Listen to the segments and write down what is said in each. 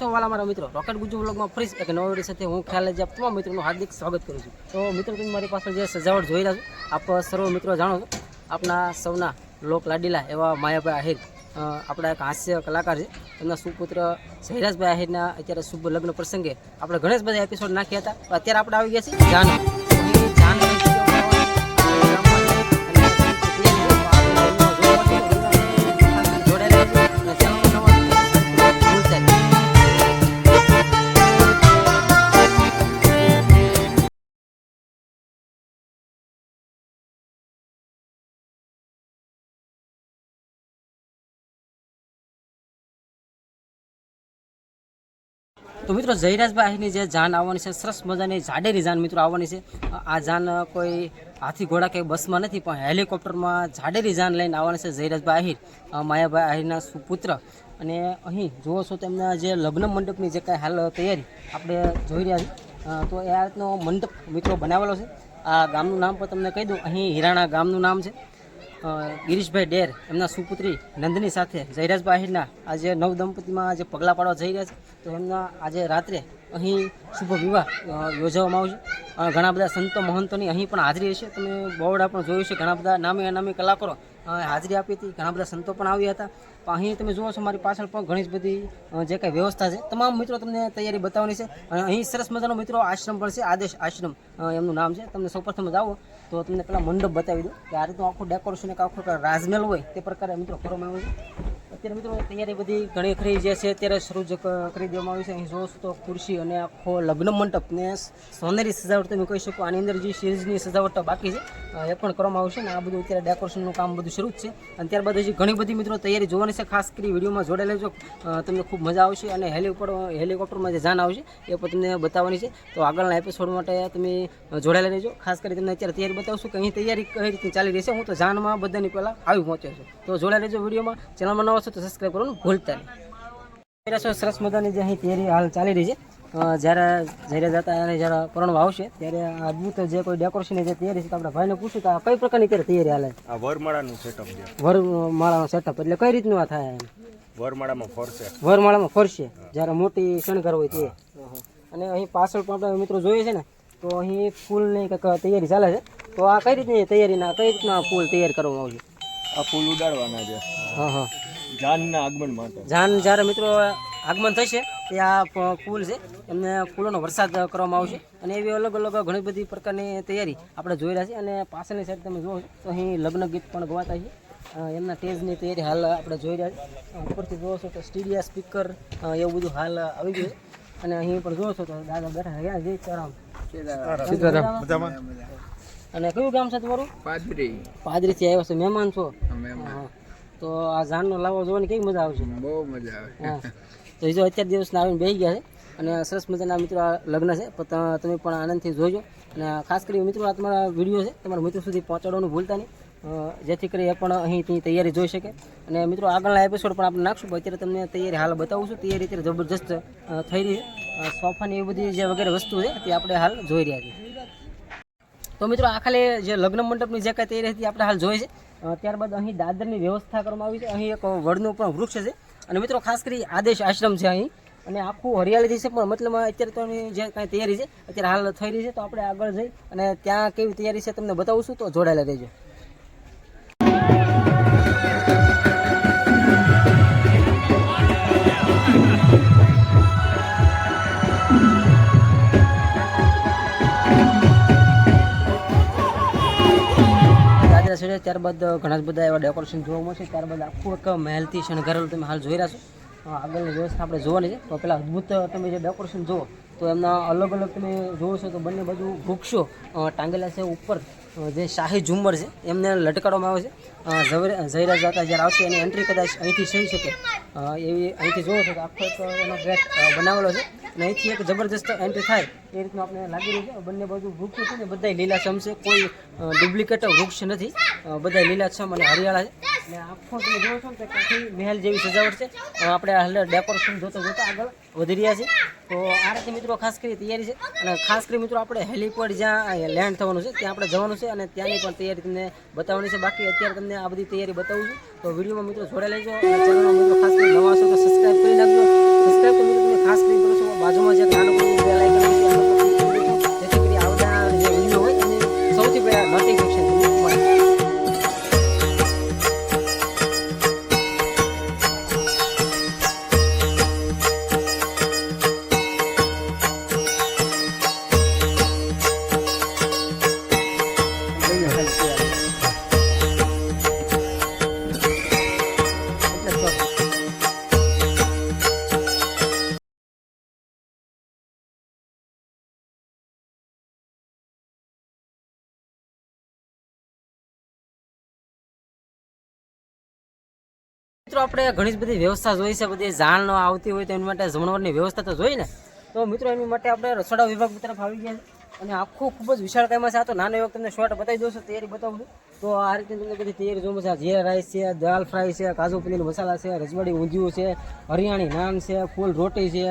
છો વાલા મારા મિત્રો. રોકેટ ગુજુ વ્લોગમાં ફરી એક નવો વીડિયો સાથે હું ખ્યાલ જ તમામ મિત્રોનું હાર્દિક સ્વાગત કરું છું. તો મિત્રો, તમે મારી પાસે જે સજાવટ જોઈ રહ્યા છો, આપ સર્વ મિત્રો જાણો છો આપણા સૌના લોક લાડીલા એવા માયાભાઈ આહિર આપણા એક હાસ્ય કલાકાર છે. એમના સુપુત્ર જયરાજભાઈ આહિરના અત્યારે શુભ લગ્ન પ્રસંગે આપણે ઘણા બધા એપિસોડ નાખ્યા હતા. અત્યારે આપણે આવી ગયા છીએ. જાન. તો મિત્રો જયરાજભાઈની જે જાન આવવાની છે, સરસ મજાની જાડેરી જાન મિત્રો આવવાની છે. આ જાન કોઈ હાથી ઘોડા કે બસમાં નથી, પણ હેલિકોપ્ટરમાં જાડેરી જાન લઈને આવવાની છે જયરાજભાઈ આહિર માયાભાઈ આહિરના સુપુત્ર. અને અહીં જુઓ છો તેમના જે લગ્ન મંડપની જે કાંઈ હાલ તૈયારી આપણે જોઈ રહ્યા છીએ તો એ આ રીતનો મંડપ મિત્રો બનાવેલો છે. આ ગામનું નામ પણ તમને કહી દઉં, અહીં હિરાણા ગામનું નામ છે. ગિરીશભાઈ ડેર, એમના સુપુત્રી નંદની સાથે આહિરના આજે નવ દંપતીમાં આજે પગલાં પાડવા જઈ રહ્યા છે. તો એમના આજે રાત્રે અહીં શુભ વિવાહ યોજવામાં આવશે. ઘણા બધા સંતો મહંતોની અહીં પણ હાજરી હશે. તમે બોર્ડા પણ જોયું છે ઘણા બધા નામે અનામી કલાકારો હાજરી આપી હતી. ઘણા બધા સંતો પણ આવ્યા હતા. અહીં તમે જુઓ છો, મારી પાછળ પણ ઘણી જ બધી જે કાંઈ વ્યવસ્થા છે. તમામ મિત્રો તમને તૈયારી બતાવવાની છે. અને અહીં સરસ મજાનો મિત્રો આશ્રમ પણ છે, આદેશ આશ્રમ એમનું નામ છે. તમને સૌપ્રથમ જ આવો. તો તમને પેલા મંડપ બતાવી દઉં કે આ રીતનું આખું ડેકોરેશન એક આખું રાજમહેલ હોય તે પ્રકારે મિત્રો કરવામાં આવ્યું છે. અત્યારે મિત્રો તૈયારી બધી ઘણી ખરી જે છે, અત્યારે શરૂ જ કરી દેવામાં આવી છે. અહીં જોશ તો ખુરશી અને આખો લગ્ન મંડપ ને સોનેરી સજાવટ તમે કહી શકો. આની અંદર જે સિરીઝની સજાવટ બાકી છે. એ પણ કરવામાં આવશે અને આ બધું અત્યારે ડેકોરેશનનું કામ બધું શરૂ જ છે. અને ત્યારબાદ હજી ઘણી બધી મિત્રો તૈયારી જોવાની છે. ખાસ કરી વિડીયોમાં જોડાઈ લેજો તમને ખૂબ મજા આવશે અને હેલિકોપ્ટર, હેલિકોપ્ટરમાં જે જાન આવશે એ પણ તમને બતાવવાની છે. તો આગળના એપિસોડ માટે તમે જોડાયેલા રહેજો. ખાસ કરી તમને અત્યારે તૈયારી બતાવશું કે અહીં તૈયારી કઈ રીતે ચાલી રહી છે. હું તો જાનમાં બધાની પહેલાં આવી પહોંચ્યો છું. તો જોડાયેલા રહેજો વિડીયોમાં. ચેનલમાં નવા છો તો સબસ્ક્રાઈબ કરવાનું ભૂલતા નહીં. સરસ મજાની જે અહીં તૈયારી હાલ ચાલી રહી છે. જ્યારે જ્યારે જતા અને જ્યારે પરણવા આવશે ત્યારે અદ્ભુત જે કોઈ ડેકોરેશનની જે તૈયારી છે તો આપણે ભાઈને પૂછ્યું તો આ કઈ પ્રકારની ત્યારે તૈયારી હાલે? આ વરમાળાનું સેટઅપ છે. વરમાળાનો સેટઅપ એટલે કઈ રીતનું આ થાય વરમાળામાં ફરશે. વરમાળામાં ફરશે જ્યારે મોટી શણગાર હોય તે. અને અહીં પાછળ પણ આપણે મિત્રો જોઈએ છે ને તો અહીં ફૂલની કંઈક તૈયારી ચાલે છે. તો આ કઈ રીતની તૈયારીના કઈ રીતના ફૂલ તૈયાર કરવામાં આવશે? આ ફૂલ ઉડાડવાના છે. હા હા. જાનના આગમન માટે. જાન જ્યારે મિત્રો આગમન થશે તે આ કુલ છે. એમને ફૂલોનો વરસાદ કરવામાં આવશે. અને એવી અલગ અલગ ઘણી બધી પ્રકારની તૈયારી આપણે જોઈ રહ્યા છીએ. અને પાછળની સાઈડ તમે જુઓ તો અહીં લગ્ન ગીત પણ ગવાતા છે. એમના સ્ટેજની તૈયારી હાલ આપણે જોઈ રહ્યા છીએ. ઉપરથી જુઓ છો તો સ્ટીડિયા સ્પીકર એવું બધું હાલ આવી ગયું છે. અને અહીં પણ જુઓ છો તો દાદા બેઠા રહ્યા જય સીતારામ. અને કયું ગામ છે તમારું? પાદરી. પાદરીથી આવ્યો છે. મહેમાન છો? હા. તો આ જાનનો લાવો જોવાની કઈ મજા આવશે? બહુ મજા આવે. તો એ જો અત્યાર દિવસના આવીને બેસી ગયા છે. અને સરસ મજાના મિત્રો આ લગ્ન છે. પણ તમે પણ આનંદથી જોજો. અને ખાસ કરી મિત્રો આ તમારા વીડિયો છે તમારા મિત્રો સુધી પહોંચાડવાનું ભૂલતા નહીં. જેથી કરી એ પણ ત્યાં તૈયારી જોઈ શકે. અને મિત્રો આગળના એપિસોડ પણ આપણે નાખશું અત્યારે તમને તૈયારી હાલ બતાવું છું. તૈયારી અત્યારે જબરજસ્ત થઈ રહી છે. સોફાની એવી બધી જે વગેરે વસ્તુ છે તે આપણે હાલ જોઈ રહ્યા છીએ. તો મિત્રો આ ખાલી જે લગ્ન મંડપની જે કાંઈ તૈયારી હતી આપણે હાલ જોઈ છે. ત્યારબાદ અહીં દાદરની વ્યવસ્થા કરવામાં આવી છે. અહીં એક વડનું પણ વૃક્ષ છે. અને મિત્રો, ખાસ કરી આદેશ આશ્રમ છે અહીં. અને આખું હરિયાળી છે, પણ મતલબ અત્યારે તો જે કાંઈ તૈયારી છે, અત્યારે હાલ થઈ રહી છે, તો આપણે આગળ જઈ અને ત્યાં કેવી તૈયારી છે, તમને બતાવશું, તો જોડાયેલા રહેજો. છે, ત્યારબાદ ઘણા બધા એવા ડેકોરેશન જોવા મળશે ત્યારબાદ આખું એક મહેલથી શણગારેલું તમે હાલ જોઈ રહ્યા છો. આગળની વ્યવસ્થા આપણે જોવાની છે. તો પેલા અદ્ભુત તમે જે ડેકોરેશન જુઓ, તો એમના અલગ અલગ તમે જોવો છો તો બંને બાજુ વૃક્ષો ટાંગેલા છે ઉપર. જે શાહી ઝુમ્મર છે એમને લટકાડવામાં આવે છે. અ, જાતા જ્યારે આવશે એની એન્ટ્રી કદાચ અહીંથી થઈ શકે. એવી અહીંથી જોવો છો કે આખો એક એનો ગેટ બનાવેલો છે. અને અહીંથી એક જબરદસ્ત એન્ટ્રી થાય એ રીતનું આપણે લાગી રહ્યું છે. બંને બાજુ વૃક્ષો છે ને બધા લીલાછમ છે. કોઈ ડુપ્લિકેટ વૃક્ષ નથી. બધા લીલાછમ અને હરિયાળા છે. અને આખો તમે જોવો છો ને કાંઠી મહેલ જેવી સજાવટ છે. આપણે હાલ ડેકોરેશન જોતા જોતા આગળ વધી રહ્યા છે તો આ રીતે મિત્રો ખાસ કરી તૈયારી છે. અને ખાસ કરી મિત્રો આપણે હેલિપોડ જ્યાં લેન્ડ થવાનું છે ત્યાં આપણે જવાનું અને ત્યાંની પણ તૈયારી તમને બતાવવાની છે. બાકી અત્યારે તમને આ બધી તૈયારી બતાવું છું. તો વિડીયોમાં મિત્રો જોડાઈ લેજો અને ચેનલમાં મિત્રો ખાસ કરી નવા છો તો સબસ્ક્રાઈબ કરી નાખજો. સબસ્ક્રાઈબ તો મિત્રો તમે ખાસ બાજુમાં જે નાનકડું બે લાઇકન છે એનો પણ click કરી દેજો. જેથી કરી આવતા જે વીડિયો હોય એને સૌથી પહેલા નોટિફિકેશન મિત્રો, આપણે ઘણી બધી વ્યવસ્થા જોઈ છે, બધી જાણ ન આવતી હોય તો એની માટે જમણવારની વ્યવસ્થા તો જોઈ ને. તો મિત્રો, એની માટે આપણે રસોડા વિભાગ તરફ આવી ગયા અને આખું ખૂબ જ વિશાળ કાયમાં છે. આ તો નાનો એવો તમને શોર્ટ બતાવી દઉં છું, તૈયારી બતાવું તો આ રીતે તમને બધી તૈયારી જોવું છે. જીરા રાઈસ છે દાલ ફ્રાય છે, કાજુ પનીર મસાલા છે, રજવાડી ઊંધિયું છે હરિયાણી નાન છે, ફૂલ રોટી છે.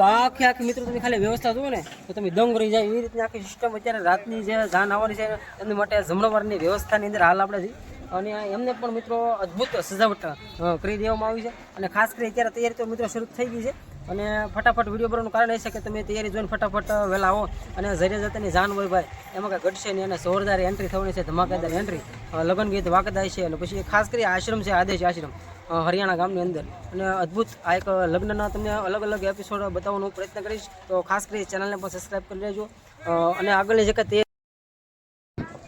આખી આખી મિત્રો, તમે ખાલી વ્યવસ્થા જુઓ ને, તો તમે દંગ રહી જાય. એવી રીતની આખી સિસ્ટમ અત્યારે રાતની જે જાન આવવાની છે. એમની માટે જમણવારની વ્યવસ્થાની અંદર હાલ આપણે અને એમને પણ મિત્રો અદ્ભુત સજાવટ કરી દેવામાં આવી છે. અને ખાસ કરી અત્યારે તૈયારી તો મિત્રો શરૂ થઈ ગઈ છે. અને ફટાફટ વીડિયો ભરવાનું કારણ એ છે કે તમે તૈયારી જોઈને ફટાફટ વહેલા આવો. અને જરે જતાની જાન હોય ભાઈ. એમાં કાંઈ ઘટશે નહીં અને જોરદાર એન્ટ્રી થવાની છે, ધમાકેદાર એન્ટ્રી લગ્ન ગીત વાકદાય છે. અને પછી ખાસ કરી આશ્રમ છે, આદેશ આશ્રમ હરિયાણા ગામની અંદર. અને અદ્ભુત આ એક લગ્નના તમને અલગ અલગ એપિસોડ બતાવવાનો પ્રયત્ન કરીશ. તો ખાસ કરી ચેનલને પણ સબસ્ક્રાઈબ કરી લેજો. અને આગળની જે કાંઈ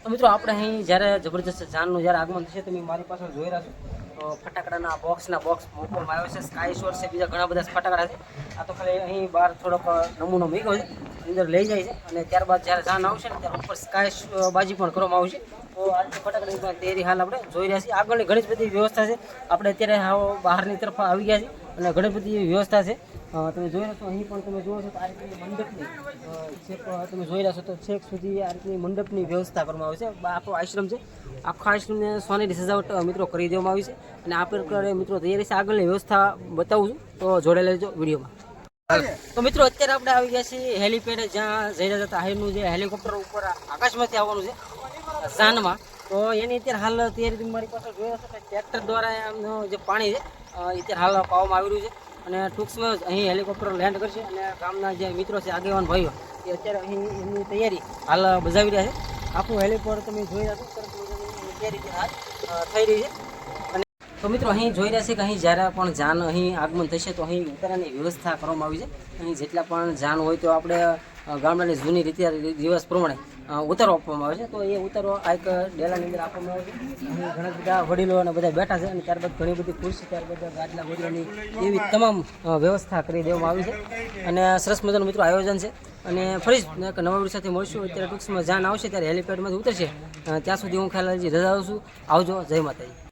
તો મિત્રો, આપણે અહીં જ્યારે જબરજસ્ત જાનનું જ્યારે આગમન થશે, તમે મારી પાસે જોઈ રહ્યા છો ફટાકડાના બોક્સના બોક્સ મૂકવામાં આવ્યો છે. સ્કાય શોર છે, બીજા ઘણા બધા ફટાકડા છે. આ તો ખાલી અહીં બહાર થોડોક નમૂનો મૂક્યો છે. અંદર લઈ જાય છે. અને ત્યારબાદ જ્યારે જાન આવશે ને ત્યારે ઉપર સ્કાય બાજી પણ કરવામાં આવશે. તો આ ફટાકડી તૈયારી હાલ આપણે જોઈ રહ્યા છીએ. આગળની ઘણી બધી વ્યવસ્થા છે. આપણે અત્યારે હાવ બહારની તરફ આવી ગયા છીએ અને ઘણી બધી વ્યવસ્થા છે. તમે જોઈ રહ્યા છો, અહીં પણ તમે જુઓ છો તો આ રીતની મંડપની છેક તમે જોઈ રહ્યા છો તો છેક સુધી આ રીતની મંડપની વ્યવસ્થા કરવામાં આવી છે. આખો આશ્રમ છે. આખો આશ્રમને સોનેરી સજાવટ મિત્રો કરી દેવામાં આવી છે. અને આ પ્રકારે મિત્રો તૈયારી છે. આગળની વ્યવસ્થા બતાવું છું. તો જોડે રહેજો વિડીયોમાં. તો મિત્રો, અત્યારે આપણે આવી ગયા છીએ હેલિપેડ જ્યાં જઈ રહ્યા હતા. હાઈનું જે હેલિકોપ્ટર ઉપર આકાશમાંથી આવવાનું છે, જાનમાં. તો એની અત્યારે હાલ તૈયારી તમે મારી પાસે જોઈ હશે કે ટ્રેક્ટર દ્વારા એમનું જે પાણી છે અત્યારે હાલ પાવામાં આવી રહ્યું છે. અને ટૂંક સમય અહીં હેલિકોપ્ટર લેન્ડ કરશે અને ગામના જે મિત્રો છે, આગેવાન ભાઈઓ, એ અત્યારે અહીં એમની તૈયારી હાલ બજાવી રહ્યા છે. આખું હેલિપોડ તમે જોઈ રહ્યા છો સરસ તૈયારી હાલ થઈ રહી છે. તો મિત્રો, અહીં જોઈ રહ્યા છે કે અહીં જ્યારે પણ જાન અહીં આગમન થશે, તો અહીં ઉતારાની વ્યવસ્થા કરવામાં આવી છે. અહીં જેટલા પણ જાન હોય તો આપણે ગામડાની જૂની રીતે દિવસ પ્રમાણે ઉતારો આપવામાં આવે છે. તો એ ઉતારો આ એક ડેલાની અંદર આપવામાં આવે છે. અહીં ઘણા બધા વડીલો અને બધા બેઠા છે અને ત્યારબાદ ઘણી બધી ખુરશી, ત્યારબાદ ગાદલા ગોદલાની એવી તમામ વ્યવસ્થા કરી દેવામાં આવી છે. અને સરસ મજાનું મિત્રો આયોજન છે. અને ફરી જ એક નવા વીડિયો સાથે મળશું. અત્યારે ટૂંક જાન આવશે, ત્યારે હેલિપેડમાંથી ઉતરશે. ત્યાં સુધી હું ખ્યાલ રજા આવું છું. આવજો. જય માતાજી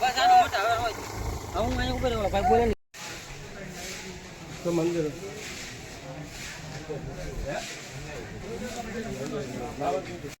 બસ આનો મોટા હવે હોય. હવે